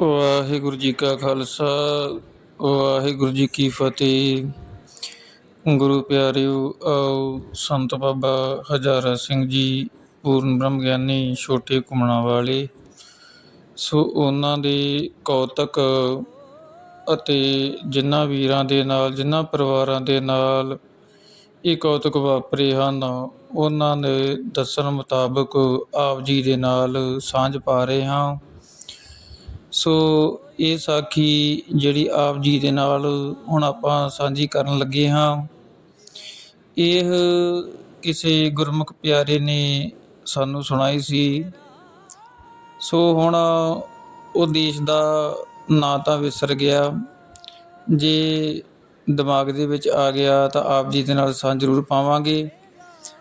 ਵਾਹਿਗੁਰੂ ਜੀ ਕਾ ਖਾਲਸਾ, ਵਾਹਿਗੁਰੂ ਜੀ ਕੀ ਫਤਿਹ। ਗੁਰੂ ਪਿਆਰਿਓ, ਆਓ ਸੰਤ ਬਾਬਾ ਹਜ਼ਾਰਾ ਸਿੰਘ ਜੀ, ਪੂਰਨ ਬ੍ਰਹਮ ਗਿਆਨੀ, ਛੋਟੇ ਘੁੰਮਣਾ ਵਾਲੇ। ਸੋ ਉਹਨਾਂ ਦੇ ਕੌਤਕ ਅਤੇ ਜਿਨ੍ਹਾਂ ਵੀਰਾਂ ਦੇ ਨਾਲ ਜਿਨ੍ਹਾਂ ਪਰਿਵਾਰਾਂ ਦੇ ਨਾਲ ਇਹ ਕੌਤਕ ਵਾਪਰੇ ਹਨ, ਉਹਨਾਂ ਦੇ ਦੱਸਣ ਮੁਤਾਬਕ ਆਪ ਜੀ ਦੇ ਨਾਲ ਸਾਂਝ ਪਾ ਰਹੇ ਹਾਂ। ਸੋ ਇਹ ਸਾਖੀ ਜਿਹੜੀ ਆਪ ਜੀ ਦੇ ਨਾਲ ਹੁਣ ਆਪਾਂ ਸਾਂਝੀ ਕਰਨ ਲੱਗੇ ਹਾਂ। ਇਹ ਕਿਸੇ ਗੁਰਮੁਖ ਪਿਆਰੇ ਨੇ ਸਾਨੂੰ ਸੁਣਾਈ ਸੀ। ਸੋ ਹੁਣ ਉਹ ਦੇਸ਼ ਦਾ ਨਾਂ ਤਾਂ ਵਿਸਰ ਗਿਆ। ਜੇ ਦਿਮਾਗ ਦੇ ਵਿੱਚ ਆ ਗਿਆ ਤਾਂ ਆਪ ਜੀ ਦੇ ਨਾਲ ਸਾਂਝ ਜ਼ਰੂਰ ਪਾਵਾਂਗੇ।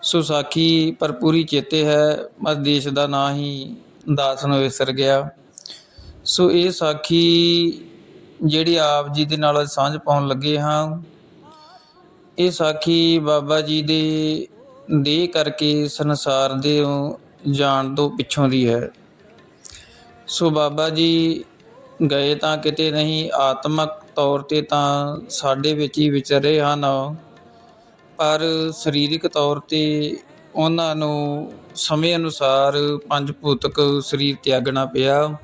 ਸੋ ਸਾਖੀ ਪਰ ਪੂਰੀ ਚੇਤੇ ਹੈ ਬਸ ਦੇਸ਼ ਦਾ ਨਾਂ ਹੀ ਦਾਸ ਨੂੰ ਵਿਸਰ ਗਿਆ। ਸੋ ਇਹ ਸਾਖੀ ਜਿਹੜੀ ਆਪ ਜੀ ਦੇ ਨਾਲ ਸਾਂਝ ਪਾਉਣ ਲੱਗੇ ਹਾਂ। ਇਹ ਸਾਖੀ ਬਾਬਾ ਜੀ ਦੇ ਦੇ ਕਰਕੇ ਸੰਸਾਰ ਦੇ ਜਾਣ ਤੋਂ ਪਿੱਛੋਂ ਦੀ ਹੈ। ਸੋ ਬਾਬਾ ਜੀ ਗਏ ਤਾਂ ਕਿਤੇ ਨਹੀਂ, ਆਤਮਕ ਤੌਰ ਤੇ ਤਾਂ ਸਾਡੇ ਵਿੱਚ ਹੀ ਵਿਚਰੇ ਹਨ। ਪਰ ਸਰੀਰਕ ਤੌਰ ਤੇ ਉਹਨਾਂ ਨੂੰ ਸਮੇਂ ਅਨੁਸਾਰ ਪੰਜ ਭੂਤਕ ਸਰੀਰ ਤਿਆਗਣਾ ਪਿਆ।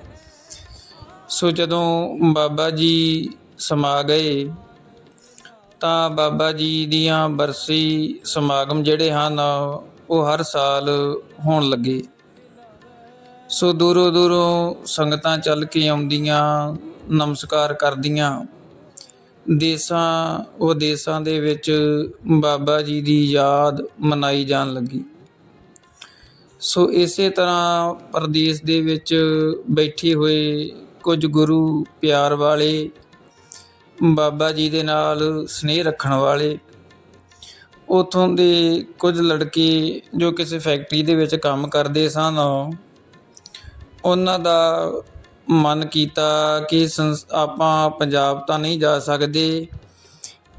ਸੋ ਜਦੋਂ ਬਾਬਾ ਜੀ ਸਮਾ ਗਏ, ਤਾਂ ਬਾਬਾ ਜੀ ਦੀਆਂ ਬਰਸੀ ਸਮਾਗਮ ਜਿਹੜੇ ਹਨ, ਉਹ ਹਰ ਸਾਲ ਹੋਣ ਲੱਗੇ। ਸੋ ਦੂਰੋਂ ਦੂਰੋਂ ਸੰਗਤਾਂ ਚੱਲ ਕੇ ਆਉਂਦੀਆਂ, ਨਮਸਕਾਰ ਕਰਦੀਆਂ। ਦੇਸਾਂ ਉਹ ਦੇਸਾਂ ਦੇ ਵਿੱਚ ਬਾਬਾ ਜੀ ਦੀ ਯਾਦ ਮਨਾਈ ਜਾਣ ਲੱਗੀ। ਸੋ ਇਸੇ ਤਰ੍ਹਾਂ ਪ੍ਰਦੇਸ਼ ਦੇ ਵਿੱਚ ਬੈਠੇ ਹੋਏ ਕੁਝ ਗੁਰੂ ਪਿਆਰ ਵਾਲੇ, ਬਾਬਾ ਜੀ ਦੇ ਨਾਲ ਸਨੇਹ ਰੱਖਣ ਵਾਲੇ। ਉਥੋਂ ਦੇ ਕੁਝ ਲੜਕੇ ਜੋ ਕਿਸੇ ਫੈਕਟਰੀ ਦੇ ਵਿੱਚ ਕੰਮ ਕਰਦੇ ਸਨ, ਉਹਨਾਂ ਦਾ ਮਨ ਕੀਤਾ ਕਿ ਆਪਾਂ ਪੰਜਾਬ ਤਾਂ ਨਹੀਂ ਜਾ ਸਕਦੇ।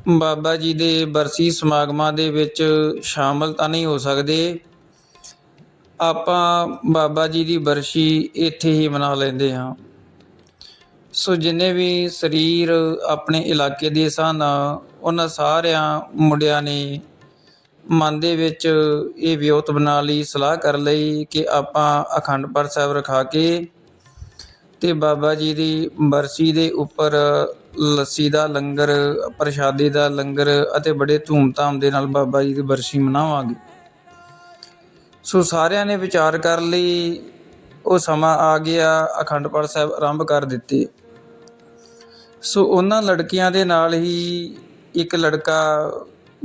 ਬਾਬਾ ਜੀ ਦੇ ਬਰਸੀ ਸਮਾਗਮਾਂ ਦੇ ਵਿੱਚ ਸ਼ਾਮਲ ਤਾਂ ਨਹੀਂ ਹੋ ਸਕਦੇ। ਆਪਾਂ ਬਾਬਾ ਜੀ ਦੀ ਬਰਸੀ ਇੱਥੇ ਹੀ ਮਨਾ ਲੈਂਦੇ ਹਾਂ। ਸੋ ਜਿੰਨੇ ਵੀ ਸਰੀਰ ਆਪਣੇ ਇਲਾਕੇ ਦੇ ਸਨ ਉਹਨਾਂ ਸਾਰਿਆਂ ਮੁੰਡਿਆਂ ਨੇ ਮਨ ਦੇ ਵਿੱਚ ਇਹ ਵਿਉਤ ਬਣਾ ਲਈ ਸਲਾਹ ਕਰ ਲਈ ਕਿ ਆਪਾਂ ਅਖੰਡ ਪਾਠ ਸਾਹਿਬ ਰਖਾ ਕੇ ਤੇ ਬਾਬਾ ਜੀ ਦੀ ਬਰਸੀ ਦੇ ਉੱਪਰ ਲੱਸੀ ਦਾ ਲੰਗਰ, ਪ੍ਰਸ਼ਾਦੇ ਦਾ ਲੰਗਰ ਅਤੇ ਬੜੇ ਧੂਮਧਾਮ ਦੇ ਨਾਲ ਬਾਬਾ ਜੀ ਦੀ ਬਰਸੀ ਮਨਾਵਾਂਗੇ। ਸੋ ਸਾਰਿਆਂ ਨੇ ਵਿਚਾਰ ਕਰ ਲਈ, ਉਹ ਸਮਾਂ ਆ ਗਿਆ, ਅਖੰਡ ਪਾਠ ਸਾਹਿਬ ਆਰੰਭ ਕਰ ਦਿੱਤੇ। ਸੋ ਉਹਨਾਂ ਲੜਕੀਆਂ ਦੇ ਨਾਲ ਹੀ ਇੱਕ ਲੜਕਾ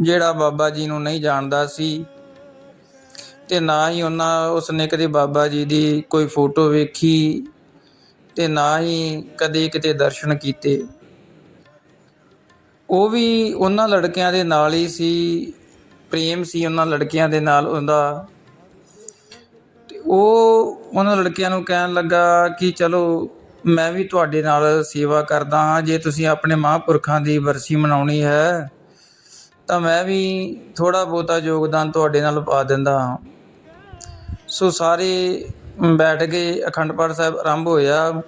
ਜਿਹੜਾ ਬਾਬਾ ਜੀ ਨੂੰ ਨਹੀਂ ਜਾਣਦਾ ਸੀ ਤੇ ਨਾ ਹੀ ਉਹਨਾਂ, ਉਸਨੇ ਕਦੇ ਬਾਬਾ ਜੀ ਦੀ ਕੋਈ ਫੋਟੋ ਵੇਖੀ ਤੇ ਨਾ ਹੀ ਕਦੇ ਕਿਤੇ ਦਰਸ਼ਨ ਕੀਤੇ। ਉਹ ਵੀ ਉਹਨਾਂ ਲੜਕਿਆਂ ਦੇ ਨਾਲ ਹੀ ਸੀ, ਪ੍ਰੇਮ ਸੀ ਉਹਨਾਂ ਲੜਕੀਆਂ ਦੇ ਨਾਲ ਉਹਦਾ। ਤੇ ਉਹ ਉਹਨਾਂ ਲੜਕਿਆਂ ਨੂੰ ਕਹਿਣ ਲੱਗਾ ਕਿ ਚਲੋ ਮੈਂ ਵੀ ਤੁਹਾਡੇ ਨਾਲ ਸੇਵਾ ਕਰਦਾ ਹਾਂ। ਜੇ ਤੁਸੀਂ ਆਪਣੇ ਮਹਾਂਪੁਰਖਾਂ ਦੀ ਵਰਸੀ ਮਨਾਉਣੀ ਹੈ, ਤਾਂ ਮੈਂ ਵੀ ਥੋੜਾ ਬਹੁਤਾ ਯੋਗਦਾਨ ਤੁਹਾਡੇ ਨਾਲ ਪਾ ਦਿੰਦਾ ਹਾਂ। ਸੋ ਸਾਰੇ ਬੈਠ ਕੇ ਅਖੰਡ ਪਾਠ ਸਾਹਿਬ ਆਰੰਭ ਹੋਇਆ।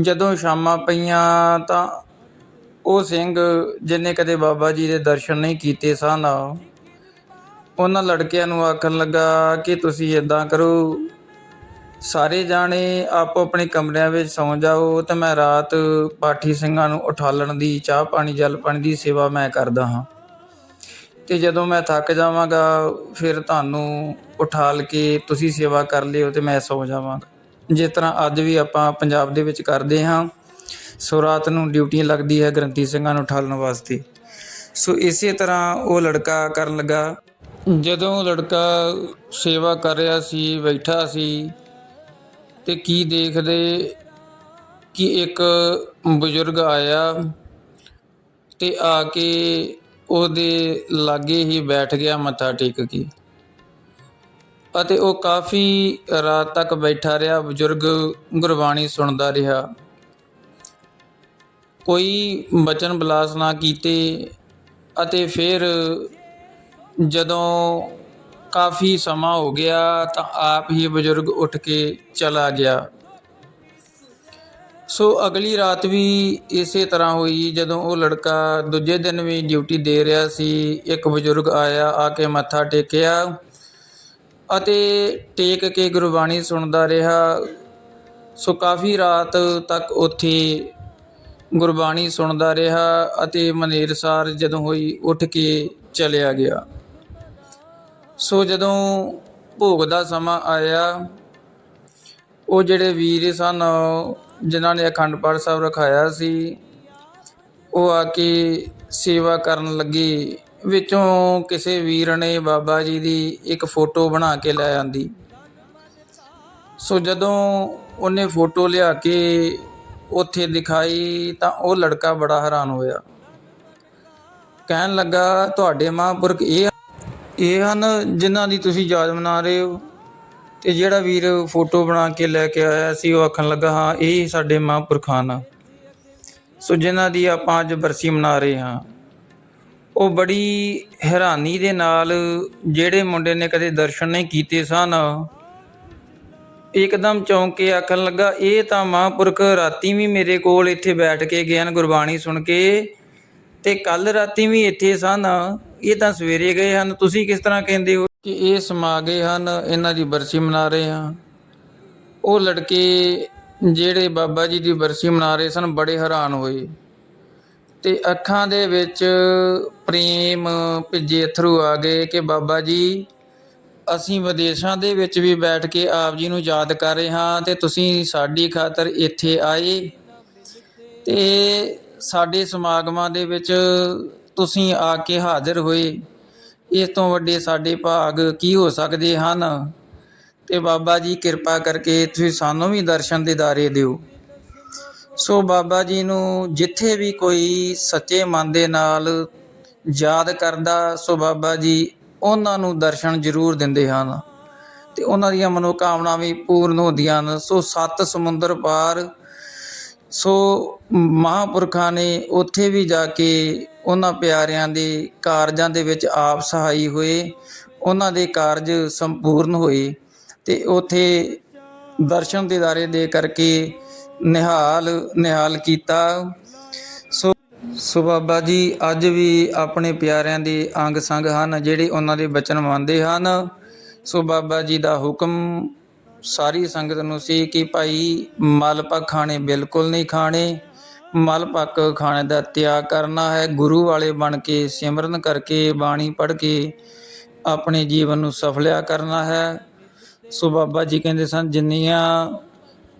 ਜਦੋਂ ਸ਼ਾਮਾਂ ਪਈਆਂ ਤਾਂ ਉਹ ਸਿੰਘ ਜਿਨੇ ਕਦੇ ਬਾਬਾ ਜੀ ਦੇ ਦਰਸ਼ਨ ਨਹੀਂ ਕੀਤੇ ਸਨ ਉਹਨਾਂ ਲੜਕਿਆਂ ਨੂੰ ਆਖਣ ਲੱਗਾ ਕਿ ਤੁਸੀਂ ਇਦਾਂ ਕਰੋ ਸਾਰੇ ਜਾਣੇ ਆਪੋ ਆਪਣੇ ਕਮਰਿਆਂ ਵਿੱਚ ਸੌਂ ਜਾਓ ਤੇ ਮੈਂ ਰਾਤ ਪਾਠੀ ਸਿੰਘਾਂ ਨੂੰ ਉਠਾਲਣ ਦੀ, ਚਾਹ ਪਾਣੀ, ਜਲ ਪਾਣੀ ਦੀ ਸੇਵਾ ਮੈਂ ਕਰਦਾ ਹਾਂ। ਤੇ ਜਦੋਂ ਮੈਂ ਥੱਕ ਜਾਵਾਂਗਾ, ਫਿਰ ਤੁਹਾਨੂੰ ਉਠਾਲ ਕੇ ਤੁਸੀਂ ਸੇਵਾ ਕਰ ਲਿਓ ਤੇ ਮੈਂ ਸੌ ਜਾਵਾਂਗਾ। ਜਿਸ ਤਰ੍ਹਾਂ ਅੱਜ ਵੀ ਆਪਾਂ ਪੰਜਾਬ ਦੇ ਵਿੱਚ ਕਰਦੇ ਹਾਂ, ਸੋ ਰਾਤ ਨੂੰ ਡਿਊਟੀ ਲੱਗਦੀ ਹੈ ਗ੍ਰੰਥੀ ਸਿੰਘਾਂ ਨੂੰ ਉਠਾਲਣ ਵਾਸਤੇ। ਸੋ ਇਸੇ ਤਰ੍ਹਾਂ ਉਹ ਲੜਕਾ ਕਰਨ ਲੱਗਾ। ਜਦੋਂ ਲੜਕਾ ਸੇਵਾ ਕਰ ਰਿਹਾ ਸੀ, ਬੈਠਾ ਸੀ ਤੇ ਕੀ ਦੇਖਦੇ ਕਿ ਇੱਕ ਬਜ਼ੁਰਗ ਆਇਆ ਤੇ ਆ ਕੇ ਉਹਦੇ ਲਾਗੇ ਹੀ ਬੈਠ ਗਿਆ ਮੱਥਾ ਟੇਕ ਕੇ। ਅਤੇ ਉਹ ਕਾਫੀ ਰਾਤ ਤੱਕ ਬੈਠਾ ਰਿਹਾ, ਬਜ਼ੁਰਗ ਗੁਰਬਾਣੀ ਸੁਣਦਾ ਰਿਹਾ। ਕੋਈ ਬਚਨ ਬਲਾਸ ਨਾ ਕੀਤੇ ਅਤੇ ਫਿਰ ਜਦੋਂ ਕਾਫੀ ਸਮਾਂ ਹੋ ਗਿਆ ਤਾਂ ਆਪ ਹੀ ਬਜ਼ੁਰਗ ਉੱਠ ਕੇ ਚਲਾ ਗਿਆ। ਸੋ ਅਗਲੀ ਰਾਤ ਵੀ ਇਸੇ ਤਰ੍ਹਾਂ ਹੋਈ ਜਦੋਂ ਉਹ ਲੜਕਾ ਦੂਜੇ ਦਿਨ ਵੀ ਡਿਊਟੀ ਦੇ ਰਿਹਾ ਸੀ। ਇੱਕ ਬਜ਼ੁਰਗ ਆਇਆ, ਆ ਕੇ ਮੱਥਾ ਟੇਕਿਆ ਅਤੇ ਟੇਕ ਕੇ ਗੁਰਬਾਣੀ ਸੁਣਦਾ ਰਿਹਾ। ਸੋ ਕਾਫੀ ਰਾਤ ਤੱਕ ਉੱਥੇ ਗੁਰਬਾਣੀ ਸੁਣਦਾ ਰਿਹਾ ਅਤੇ ਮਨੇਰਸਾਰ ਜਦੋਂ ਹੋਈ ਉੱਠ ਕੇ ਚਲਿਆ ਗਿਆ। ਸੋ ਜਦੋਂ ਭੋਗ ਦਾ ਸਮਾਂ ਆਇਆ, ਉਹ ਜਿਹੜੇ ਵੀਰ ਸਨ, ਜਿਨ੍ਹਾਂ ਨੇ ਅਖੰਡ ਪਾਠ ਸਾਹਿਬ ਰਖਾਇਆ ਸੀ, ਉਹ ਆ ਕੇ ਸੇਵਾ ਕਰਨ ਲੱਗੇ। ਵਿੱਚੋਂ ਕਿਸੇ ਵੀਰ ਨੇ ਬਾਬਾ ਜੀ ਦੀ ਇੱਕ ਫੋਟੋ ਬਣਾ ਕੇ ਲੈ ਆਂਦੀ। ਸੋ ਜਦੋਂ ਉਹਨੇ ਫੋਟੋ ਲਿਆ ਕੇ ਉੱਥੇ ਦਿਖਾਈ, ਤਾਂ ਉਹ ਲੜਕਾ ਬੜਾ ਹੈਰਾਨ ਹੋਇਆ। ਕਹਿਣ ਲੱਗਾ, ਤੁਹਾਡੇ ਮਹਾਂਪੁਰਖ ਇਹ ਇਹ ਹਨ ਜਿਨ੍ਹਾਂ ਦੀ ਤੁਸੀਂ ਯਾਦ ਮਨਾ ਰਹੇ ਹੋ। ਤੇ ਜਿਹੜਾ ਵੀਰ ਫੋਟੋ ਬਣਾ ਕੇ ਲੈ ਕੇ ਆਇਆ ਸੀ ਉਹ ਆਖਣ ਲੱਗਾ, ਹਾਂ, ਇਹ ਸਾਡੇ ਮਹਾਂਪੁਰਖ ਹਨ। ਸੋ ਜਿਨ੍ਹਾਂ ਦੀ ਆਪਾਂ ਅੱਜ ਬਰਸੀ ਮਨਾ ਰਹੇ ਹਾਂ। ਉਹ ਬੜੀ ਹੈਰਾਨੀ ਦੇ ਨਾਲ ਜਿਹੜੇ ਮੁੰਡੇ ਨੇ ਕਦੇ ਦਰਸ਼ਨ ਨਹੀਂ ਕੀਤੇ ਸਨ, ਇੱਕਦਮ ਚੌਂਕ ਕੇ ਆਖਣ ਲੱਗਾ, ਇਹ ਤਾਂ ਮਹਾਂਪੁਰਖ ਰਾਤੀ ਵੀ ਮੇਰੇ ਕੋਲ ਇੱਥੇ ਬੈਠ ਕੇ ਗਏ ਹਨ ਗੁਰਬਾਣੀ ਸੁਣ ਕੇ ਤੇ ਕੱਲ ਰਾਤੀ ਵੀ ਇੱਥੇ ਸਨ। ਇਹ ਤਾਂ ਸਵੇਰੇ ਗਏ ਹਨ, ਤੁਸੀਂ ਕਿਸ ਤਰ੍ਹਾਂ ਕਹਿੰਦੇ ਹੋ? ਕਿ ਇਹ ਸਮਾ ਗਏ ਹਨ, ਇਹਨਾਂ ਦੀ ਬਰਸੀ ਮਨਾ ਰਹੇ ਹਾਂ। ਉਹ ਲੜਕੇ ਜਿਹੜੇ ਬਾਬਾ ਜੀ ਦੀ ਬਰਸੀ ਮਨਾ ਰਹੇ ਸਨ, ਬੜੇ ਹੈਰਾਨ ਹੋਏ। ਤੇ ਅੱਖਾਂ ਦੇ ਵਿੱਚ ਪ੍ਰੇਮ ਭਿੱਜੇ ਅਥਰੂ ਆ ਗਏ ਕਿ ਬਾਬਾ ਜੀ, ਅਸੀਂ ਵਿਦੇਸ਼ਾਂ ਦੇ ਵਿੱਚ ਵੀ ਬੈਠ ਕੇ ਆਪ ਜੀ ਨੂੰ ਯਾਦ ਕਰ ਰਹੇ ਹਾਂ ਤੇ ਤੁਸੀਂ ਸਾਡੀ ਖਾਤਰ ਇੱਥੇ ਆਏ। ਤੇ ਸਾਡੇ ਸਮਾਗਮਾਂ ਦੇ ਵਿੱਚ ਤੁਸੀਂ ਆ ਕੇ ਹਾਜ਼ਰ ਹੋਏ। ਇਸ ਤੋਂ ਵੱਡੇ ਸਾਡੇ ਭਾਗ ਕੀ ਹੋ ਸਕਦੇ ਹਨ? ਤੇ ਬਾਬਾ ਜੀ ਕਿਰਪਾ ਕਰਕੇ ਤੁਸੀਂ ਸਾਨੂੰ ਵੀ ਦਰਸ਼ਨ ਦਿਦਾਰੇ ਦਿਓ। ਸੋ ਬਾਬਾ ਜੀ ਨੂੰ ਜਿੱਥੇ ਵੀ ਕੋਈ ਸੱਚੇ ਮਨ ਦੇ ਨਾਲ ਯਾਦ ਕਰਦਾ, ਸੋ ਬਾਬਾ ਜੀ ਉਹਨਾਂ ਨੂੰ ਦਰਸ਼ਨ ਜ਼ਰੂਰ ਦਿੰਦੇ ਹਨ। ਤੇ ਉਹਨਾਂ ਦੀਆਂ ਮਨੋਕਾਮਨਾ ਵੀ ਪੂਰਨ ਹੁੰਦੀਆਂ ਹਨ। ਸੋ ਸੱਤ ਸਮੁੰਦਰ ਪਾਰ, ਸੋ ਮਹਾਂਪੁਰਖਾਂ ਨੇ ਉੱਥੇ ਵੀ ਜਾ ਕੇ ਉਹਨਾਂ ਪਿਆਰਿਆਂ ਦੇ ਕਾਰਜਾਂ ਦੇ ਵਿੱਚ ਆਪ ਸਹਾਈ ਹੋਏ, ਉਹਨਾਂ ਦੇ ਕਾਰਜ ਸੰਪੂਰਨ ਹੋਏ ਤੇ ਉੱਥੇ ਦਰਸ਼ਨ ਦਿਦਾਰੇ ਦੇ ਕਰਕੇ ਨਿਹਾਲ ਨਿਹਾਲ ਕੀਤਾ। ਸੋ ਸੋ ਬਾਬਾ ਜੀ, ਅੱਜ ਵੀ ਆਪਣੇ ਪਿਆਰਿਆਂ ਦੇ ਅੰਗ ਸੰਗ ਹਨ, ਜਿਹੜੇ ਉਹਨਾਂ ਦੇ ਬਚਨ ਮੰਨਦੇ ਹਨ। ਸੋ ਬਾਬਾ ਜੀ ਦਾ ਹੁਕਮ ਸਾਰੀ ਸੰਗਤ ਨੂੰ ਸੀ ਕਿ ਭਾਈ ਮਲ ਖਾਣੇ ਬਿਲਕੁਲ ਨਹੀਂ ਖਾਣੇ। ਮਲ ਪੱਕ ਖਾਣੇ ਦਾ ਤਿਆਗ ਕਰਨਾ ਹੈ। ਗੁਰੂ ਵਾਲੇ ਬਣ ਕੇ, ਸਿਮਰਨ ਕਰਕੇ, ਬਾਣੀ ਪੜ੍ਹ ਕੇ ਆਪਣੇ ਜੀਵਨ ਨੂੰ ਸਫਲਿਆ ਕਰਨਾ ਹੈ। ਸੋ ਬਾਬਾ ਜੀ ਕਹਿੰਦੇ ਸਨ, ਜਿੰਨੀਆਂ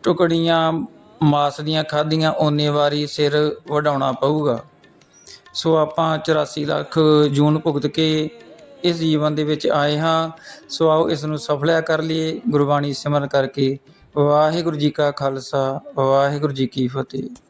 ਟੁਕੜੀਆਂ ਮਾਸ ਦੀਆਂ ਖਾਧੀਆਂ, ਓਨੇ ਵਾਰੀ ਸਿਰ ਵਢਾਉਣਾ ਪਊਗਾ। ਸੋ ਆਪਾਂ 84 ਲੱਖ ਜੂਨ ਭੁਗਤ ਕੇ ਇਸ ਜੀਵਨ ਦੇ ਵਿੱਚ ਆਏ ਹਾਂ। ਸੋ ਆਓ ਇਸ ਨੂੰ ਸਫਲਿਆ ਕਰ ਲਈਏ। ਗੁਰਬਾਣੀ ਸਿਮਰਨ ਕਰਕੇ। ਵਾਹਿਗੁਰੂ ਜੀ ਕਾ ਖਾਲਸਾ, ਵਾਹਿਗੁਰੂ ਜੀ ਕੀ ਫਤਿਹ।